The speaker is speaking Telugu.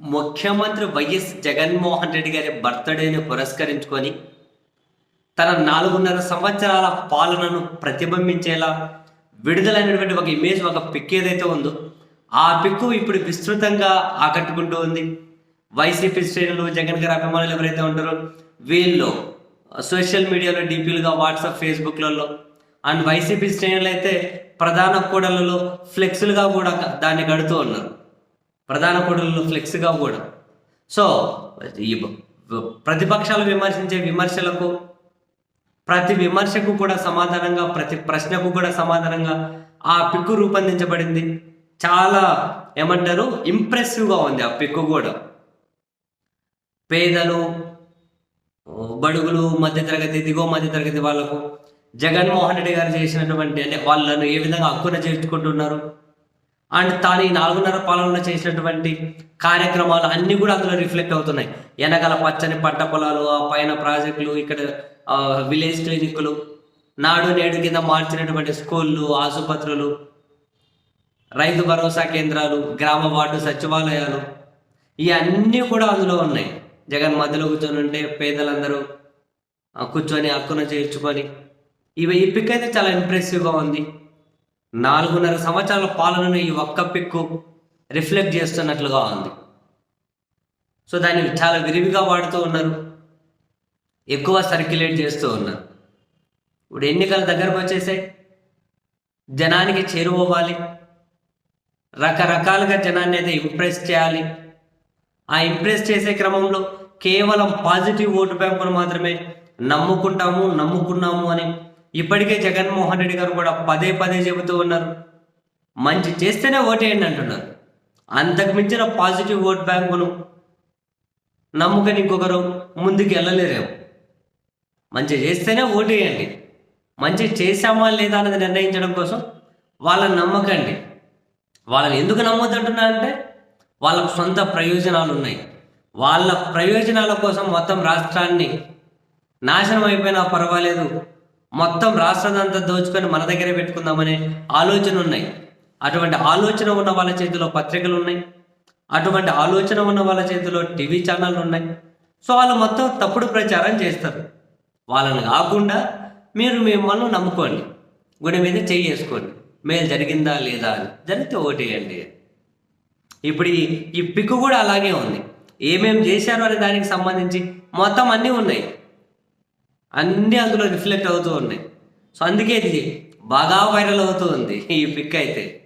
ముఖ్యమంత్రి వైఎస్ జగన్మోహన్ రెడ్డి గారి బర్త్డేని పురస్కరించుకొని తన నాలుగున్నర సంవత్సరాల పాలనను ప్రతిబింబించేలా విడుదలైనటువంటి ఒక ఇమేజ్ ఒక పిక్ ఏదైతే ఉందో ఆ పిక్కు ఇప్పుడు విస్తృతంగా ఆకట్టుకుంటూ ఉంది. వైసీపీ శ్రేణులు జగన్ గారి అభిమానులు ఎవరైతే ఉంటారో వీళ్ళు సోషల్ మీడియాలో డీపీలుగా వాట్సాప్ ఫేస్బుక్లలో అండ్ వైసీపీ శ్రేణులు అయితే ప్రధాన కూడలలో ఫ్లెక్స్లుగా కూడా దాన్ని కడుతూ ఉన్నారు. ప్రధాన కూడలలో ఫ్లెక్స్గా కూడా సో ఈ ప్రతిపక్షాలు విమర్శించే విమర్శలకు ప్రతి విమర్శకు కూడా సమాధానంగా ప్రతి ప్రశ్నకు కూడా సమాధానంగా ఆ పిక్కు రూపొందించబడింది. చాలా ఏమంటారు? ఇంప్రెసివ్గా ఉంది ఆ పిక్కు కూడా. పేదలు బడుగులు మధ్యతరగతి దిగువ మధ్యతరగతి వాళ్ళకు జగన్మోహన్ రెడ్డి గారు చేసినటువంటి అంటే వాళ్ళను ఏ విధంగా హక్కున చేర్చుకుంటున్నారు? అండ్ తాను ఈ నాలుగున్నర పాలనలో చేసినటువంటి కార్యక్రమాలు అన్నీ కూడా అందులో రిఫ్లెక్ట్ అవుతున్నాయి. వెనకాల పచ్చని పంట పొలాలు ఆ పైన ప్రాజెక్టులు ఇక్కడ విలేజ్ క్లినిక్లు నాడు నేడు కింద మార్చినటువంటి స్కూళ్ళు ఆసుపత్రులు రైతు భరోసా కేంద్రాలు గ్రామ వార్డు సచివాలయాలు ఇవన్నీ కూడా అందులో ఉన్నాయి. జగన్ మధ్యలో కూర్చొని ఉంటే పేదలందరూ కూర్చొని హక్కున చేర్చుకొని ఇవి ఈ పిక్ అయితే చాలా ఇంప్రెసివ్గా ఉంది. నాలుగున్నర సంవత్సరాల పాలనను ఈ ఒక్క పిక్కు రిఫ్లెక్ట్ చేస్తున్నట్లుగా ఉంది. సో దాన్ని చాలా విరివిగా వాడుతూ ఉన్నారు. ఎక్కువ సర్క్యులేట్ చేస్తూ ఉన్నారు. ఇప్పుడు ఎన్నికల దగ్గరకు వచ్చేసాయి. జనానికి చేరువవ్వాలి రకరకాలుగా జనాన్ని అయితే ఇంప్రెస్ చేయాలి. ఆ ఇంప్రెస్ చేసే క్రమంలో కేవలం పాజిటివ్ ఓటు బ్యాంకును మాత్రమే నమ్ముకుంటాము నమ్ముకున్నాము అని ఇప్పటికే జగన్మోహన్ రెడ్డి గారు కూడా పదే పదే చెబుతూ ఉన్నారు. మంచి చేస్తేనే ఓటేయండి అంటున్నారు. అంతకు మించిన పాజిటివ్ ఓట్ బ్యాంకును నమ్ముకని ఇంకొకరు ముందుకు వెళ్ళలేరేమో. మంచి చేస్తేనే ఓటేయండి మంచి చేశామా లేదా అన్నది నిర్ణయించడం కోసం వాళ్ళని నమ్మకండి. వాళ్ళని ఎందుకు నమ్మొద్దంటున్నా అంటే వాళ్ళకు సొంత ప్రయోజనాలు ఉన్నాయి. వాళ్ళ ప్రయోజనాల కోసం మొత్తం రాష్ట్రాన్ని నాశనం అయిపోయినా పర్వాలేదు. మొత్తం రాష్ట్రాన్నంతా దోచుకొని మన దగ్గరే పెట్టుకుందామనే ఆలోచన ఉన్నాయి. అటువంటి ఆలోచన ఉన్న వాళ్ళ చేతిలో పత్రికలు ఉన్నాయి. అటువంటి ఆలోచన ఉన్న వాళ్ళ చేతిలో టీవీ ఛానళ్ళు ఉన్నాయి. సో వాళ్ళు మొత్తం తప్పుడు ప్రచారం చేస్తారు. వాళ్ళని కాకుండా మీరు మిమ్మల్ని నమ్ముకోండి. గుడి మీద చెయ్యి వేసుకోండి. మేలు జరిగిందా లేదా అని జరిగితే ఓటేయండి. ఇప్పుడు ఈ పిక్కు పిక్ కూడా అలాగే ఉంది. ఏమేం చేశారు అనే దానికి సంబంధించి మొత్తం అన్నీ ఉన్నాయి. అన్నీ అందులో రిఫ్లెక్ట్ అవుతూ ఉన్నాయి. సో అందుకే ఇది బాగా వైరల్ అవుతూ ఉంది ఈ పిక్ అయితే.